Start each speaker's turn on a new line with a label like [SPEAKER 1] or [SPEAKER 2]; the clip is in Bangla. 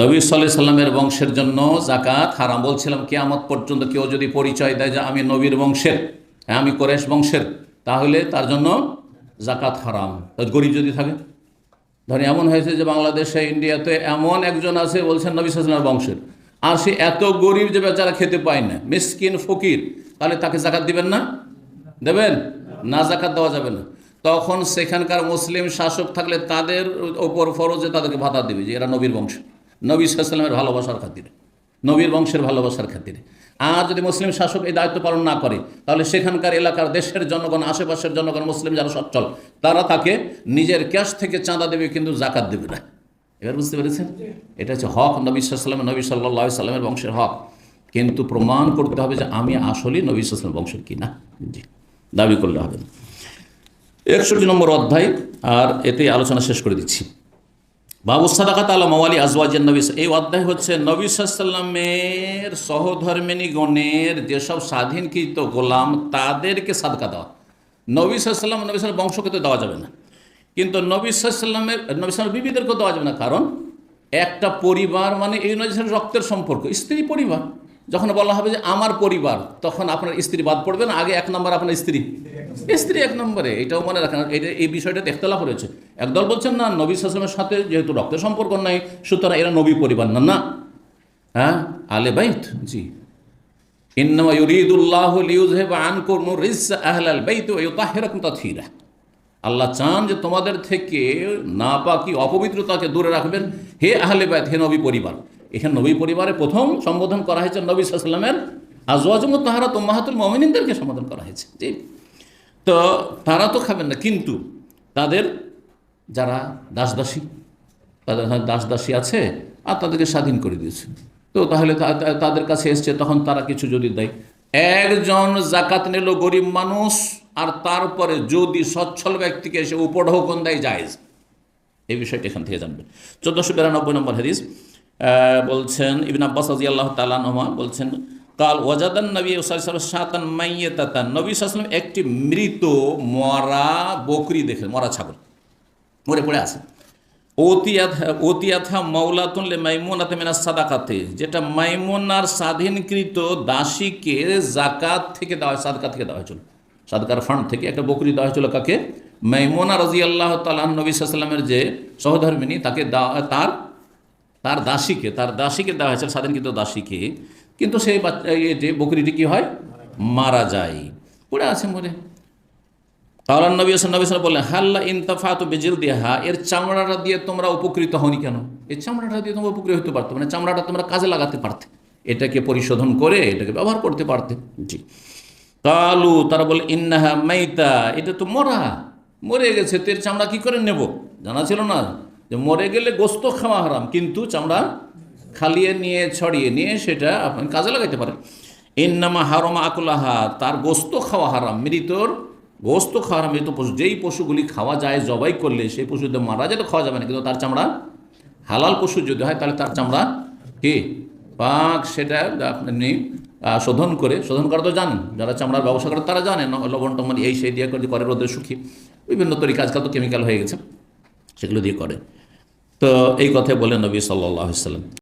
[SPEAKER 1] নবী সাল্লাহ সাল্লামের বংশের জন্য জাকাত হারাম। বলছিলাম, কিয়ামত পর্যন্ত কেউ যদি পরিচয় দেয় যে আমি নবীর বংশের হ্যাঁ আমি কোরেশ বংশের, তাহলে তার জন্য জাকাত হারাম। গরিব যদি থাকে? ধরেন এমন হয়েছে যে বাংলাদেশে, ইন্ডিয়াতে এমন একজন আছে, বলছেন নবী সাল্লামের বংশের। আর সে এত গরিব যে বেচারা খেতে পায় না। মিসকিন, ফকির, তাহলে তাকে জাকাত দিবেন না? দেবেন? না জাকাত দেওয়া যাবে না। তখন সেখানকার মুসলিম শাসক থাকলে তাদের ওপর ফরজে তাদেরকে ভাতা দেবে যে এরা নবীর বংশ। নবী সাল্লামের ভালোবাসার খাতিরে, নবীর বংশের ভালোবাসার খাতিরে। আর যদি মুসলিম শাসক এই দায়িত্ব পালন না করে, তাহলে সেখানকার এলাকার দেশের জনগণ, আশেপাশের জনগণ, মুসলিম যারা সচ্ছল, তারা তাকে নিজের ক্যাশ থেকে চাঁদা দেবে কিন্তু জাকাত দেবে না। এবার বুঝতে পেরেছেন? এটা হচ্ছে হক, নবী সাল্লাম নবী সাল্লাহ সাল্লামের বংশের হক। কিন্তু প্রমাণ করতে হবে যে আমি আসলেই নবী সাল্লাম বংশের কিনা জি, দাবি করলে হবে না। একষট্টি নম্বর অধ্যায়, আর এতেই আলোচনা শেষ করে দিচ্ছি। বাবু সাদাকাত আলম, আওয়ালি আজওয়াজের নবী। এই অধ্যায় হচ্ছে, নবী সাল্লামের সহধর্মিনী গণের যেসব স্বাধীনকৃত গোলাম, তাদেরকে সাদকা দেওয়া। নবী সাল্লাম, নবী সাল বংশকে তো দেওয়া যাবে না। কিন্তু নবী সাল্লামের, নবী সাল বিবিদেরকেও দেওয়া যাবে না। কারণ একটা পরিবার মানে এই নবী রক্তের সম্পর্ক, স্ত্রী পরিবার। যখন বলা হবে যে আমার পরিবার, তখন আপনার স্ত্রী বাদ পড়বে না? আগে এক নম্বর আপনার স্ত্রী। স্ত্রী এক নম্বরে, এটাও মনে রাখেন। এটা, এই বিষয়টা দেখতলাফ রয়েছে। একদল বলছেন না, নবী সাসলামের সাথে যেহেতু রক্তের সম্পর্ক নাই, সুতরাং এরা নবী পরিবার না না। হ্যাঁ? আলে বাইত? জি। আল্লাহ চান যে তোমাদের থেকে না পাকি অপবিত্রতাকে দূরে রাখবেন। হে আহলে বাইত, হে নবী পরিবার। এখানে নবী পরিবারে প্রথম সম্বোধন করা হয়েছে নবী সাল্লামের আজওয়াজম তাহারা তোমাহাতুল মমিনিনদেরকে সম্বোধন করা হয়েছে। জি। তো তারা তো খাবেন না, কিন্তু তাদের যারা দাসদাসী, তাদের দাস দাসী আছে আর তাদেরকে স্বাধীন করে দিয়েছে। তো তাহলে তা- তা- তাদের কাছে এসছে, তখন তারা কিছু যদি দেয়। একজন জাকাত নিল গরিব মানুষ, আর তারপরে যদি সচ্ছল ব্যক্তিকে এসে উপঢৌকন দেয়, জায়েজ। এই বিষয়টি এখান থেকে জানবেন। চোদ্দোশো বিরানব্বই নম্বর হাদিস বলছেন, ইবিন আব্বাস রাজি আল্লাহ তালানহমা বলছেন, কাল ওয়াজাদান নবী সাতান মাইয়ে তাতান নবী সাল্লাম একটি মৃত মরা বকরি দেখে মরা ছাগল। মরে পড়ে আছে। ওতিয়াথা মাওলাতুল্লে মাইমুনাতে মেনা সাদাকাতে, যেটা মাইমুনার স্বাধীনকৃত দাসীকে জাকাত থেকে দেওয়া হয় সাদকা থেকে দেওয়া হয়েছিল। সাদকার ফান্ড থেকে একটা বকরি দেওয়া হয়েছিল কাকে? মাইমুনা রাজি আল্লাহ তালাহ নবী সাল্লামের যে সহধর্মিনী, তাকে তার তার দাসীকে তার দাসীকে দেওয়া হয়েছে, স্বাধীনকৃত দাসীকে। কিন্তু সেই বাচ্চা যে বকরিটি কি হয়? মারা যায়। পড়ে আছে মরে তাহলে নবী নবী বললেন হাল্লা ইনতাফা তো বেজিল দেহা এর চামড়াটা দিয়ে তোমরা উপকৃত হনি কেন? এই চামড়াটা দিয়ে তোমরা উপকৃত হতে পারতো মানে চামড়াটা তোমরা কাজে লাগাতে পারতে। এটাকে পরিশোধন করে, এটাকে ব্যবহার করতে পারতে। জি। কালু, তারা বলে ইন্নাহা মাইতা এটা তো মরা। মরে গেছে, তো এর চামড়া কি করে নেব? জানা ছিল না। যে মরে গেলে গোস্ত খাওয়া হারাম, কিন্তু চামড়া খালিয়ে নিয়ে, ছড়িয়ে নিয়ে সেটা আপনি কাজে লাগাইতে পারেন। ইন্নামা হারমা আকুলাহা, তার গোস্ত খাওয়া হারাম। মৃতর গোস্ত খাওয়া হারাম। মৃত পশু, যেই পশুগুলি খাওয়া যায়, জবাই করলে সেই পশুদের মারা যেতে খাওয়া যাবে না, কিন্তু তার চামড়া হালাল পশু যদি হয়, তাহলে তার চামড়া কি? পাক, সেটা আপনি শোধন করে, শোধন করা তো জানেন। যারা চামড়ার ব্যবসা করে, তারা জানেন লবণ টবণ এই সেই দিয়ে করে রোদে শুকি বিভিন্ন তরিকা, আজকাল তো কেমিক্যাল হয়ে গেছে, সেগুলো দিয়ে করে। তো এই কথাই বলে নবী সাল্লাহ সাল্লাম